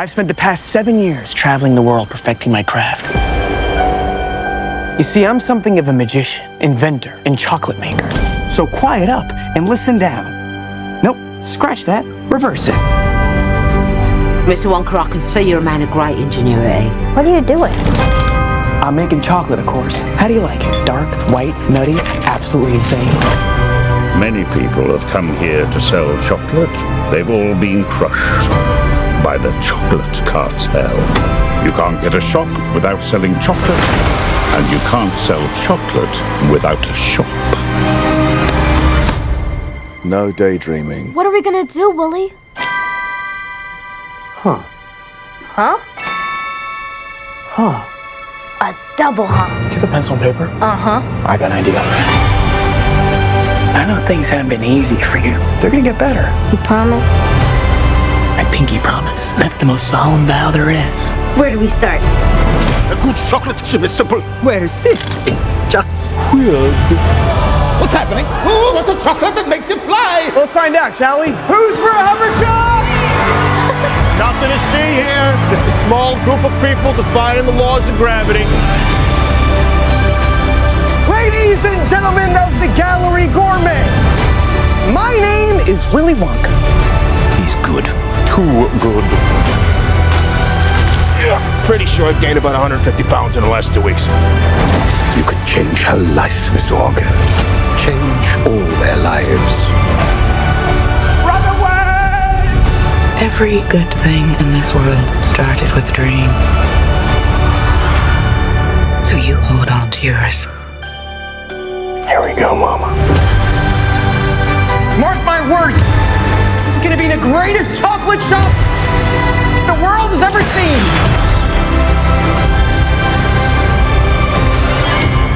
I've spent the past seven years traveling the world perfecting my craft. You see, I'm something of a magician, inventor, and chocolate maker. So quiet up and listen down. Nope, scratch that, reverse it. Mr. Wonka, I can see you're a man of great ingenuity. What are you doing? I'm making chocolate, of course. How do you like it? Dark, white, nutty, absolutely insane. Many people have come here to sell chocolate. They've all been crushed by the chocolate cartel. You can't get a shop without selling chocolate, and you can't sell chocolate without a shop. No daydreaming. What are we gonna do, Willie? Huh. Huh? Huh. A double huh? Do you have a pencil and paper? Uh huh. I got an idea. I know things haven't been easy for you. They're gonna get better. You promise? I pinky promise. That's the most solemn vow there is. Where do we start? A good chocolate chip is simple. Where's this? It's just Weird. What's happening? Oh, what's a chocolate that makes it fly? Let's find out, shall we? Who's for a Humberchuck? Nothing to see here. Just a small group of people defying the laws of gravity. Ladies and gentlemen of the Gallery Gourmet, my name is Willy Wonka. He's good. Too good. Pretty sure I've gained about 150 pounds in the last two weeks. You could change her life, Mr. Wonka. Change all their lives. Run away! Every good thing in this world started with a dream. So you hold on to yours. Here we go, Mama. Mark my words, this is gonna be the greatest chocolate shop the world has ever seen.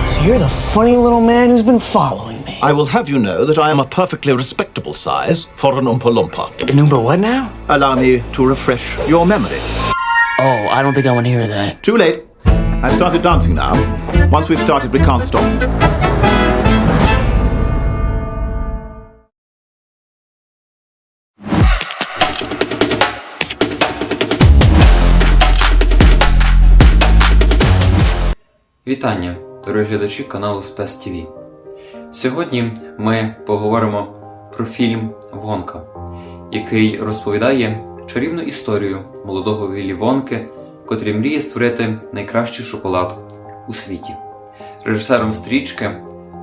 So you're the funny little man who's been following me. I will have you know that I am a perfectly respectable size for an Oompa Loompa. Number what now? Allow me to refresh your memory. Oh, I don't think I want to hear that. Too late. I've started dancing now. Once we've started, we can't stop. Вітання, дорогі глядачі каналу Спес ТВ. Сьогодні ми поговоримо про фільм Вонка, який розповідає чарівну історію молодого Віллі Вонки, котрий мріє створити найкращий шоколад у світі. Режисером стрічки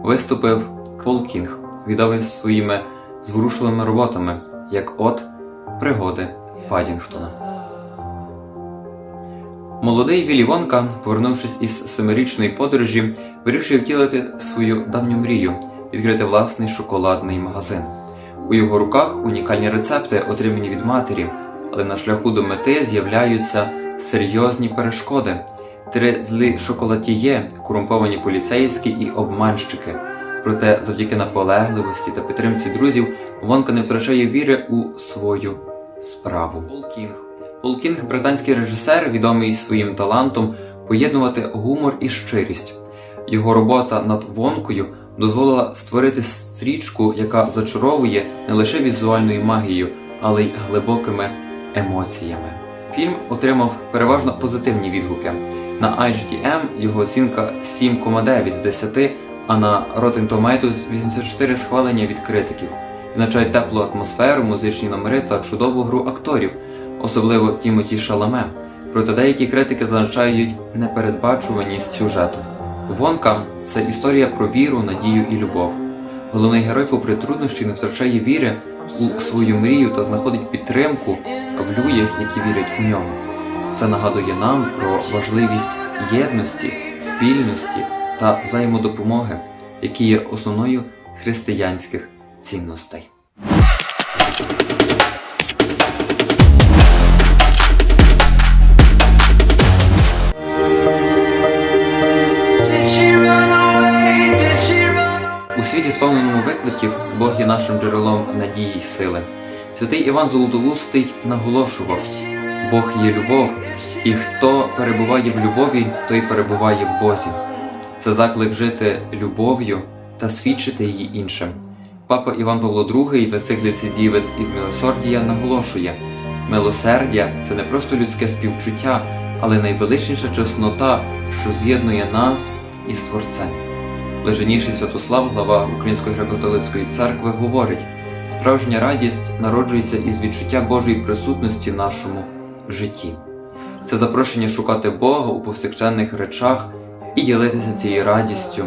виступив Пол Кінг, відомий своїми зворушливими роботами, як от Пригоди Падінгтона. Молодий Віллі Вонка, повернувшись із семирічної подорожі, вирішив втілити свою давню мрію відкрити власний шоколадний магазин. У його руках унікальні рецепти, отримані від матері, але на шляху до мети з'являються серйозні перешкоди. Три злі шоколадіє, корумповані поліцейські і обманщики. Проте, завдяки наполегливості та підтримці друзів, Вонка не втрачає віри у свою справу. Кінг Пол Кінг – британський режисер, відомий своїм талантом поєднувати гумор і щирість. Його робота над вонкою дозволила створити стрічку, яка зачаровує не лише візуальною магією, але й глибокими емоціями. Фільм отримав переважно позитивні відгуки. На IGTM його оцінка 7,9 з 10, а на Rotten Tomatoes 84 схвалення від критиків. Відзначають теплу атмосферу, музичні номери та чудову гру акторів особливо Тімоті Шаламе. Проте деякі критики зазначають непередбачуваність сюжету. Вонка це історія про віру, надію і любов. Головний герой, попри труднощі, не втрачає віри у свою мрію та знаходить підтримку в людях, які вірять у нього. Це нагадує нам про важливість єдності, спільності та взаємодопомоги, які є основною християнських цінностей. Сповненому Бог є нашим джерелом надії й сили. Святий Іван Золотоустий наголошував: Бог є любов, і хто перебуває в любові, той перебуває в Бозі. Це заклик жити любов'ю та свідчити її іншим. Папа Іван Павло II в енцикліці Дівець і Милосордія наголошує: Милосердя це не просто людське співчуття, але найвеличніша чеснота, що з'єднує нас із Творцем. Блаженніший Святослав, глава Української греко-католицької церкви, говорить: справжня радість народжується із відчуття Божої присутності в нашому житті. Це запрошення шукати Бога у повсякченних речах і ділитися цією радістю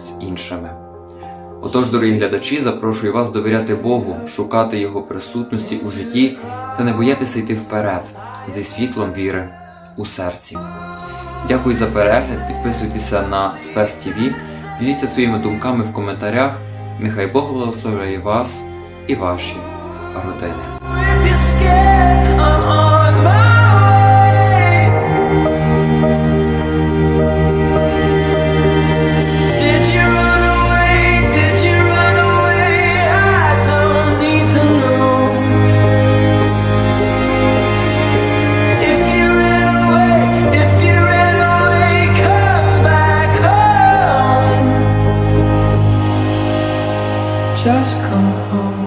з іншими. Отож, дорогі глядачі, запрошую вас довіряти Богу, шукати Його присутності у житті та не боятися йти вперед зі світлом віри у серці. Дякую за перегляд, підписуйтеся на Спес ТВ, діліться своїми думками в коментарях. Нехай Бог благословляє вас і ваші родини. just come home.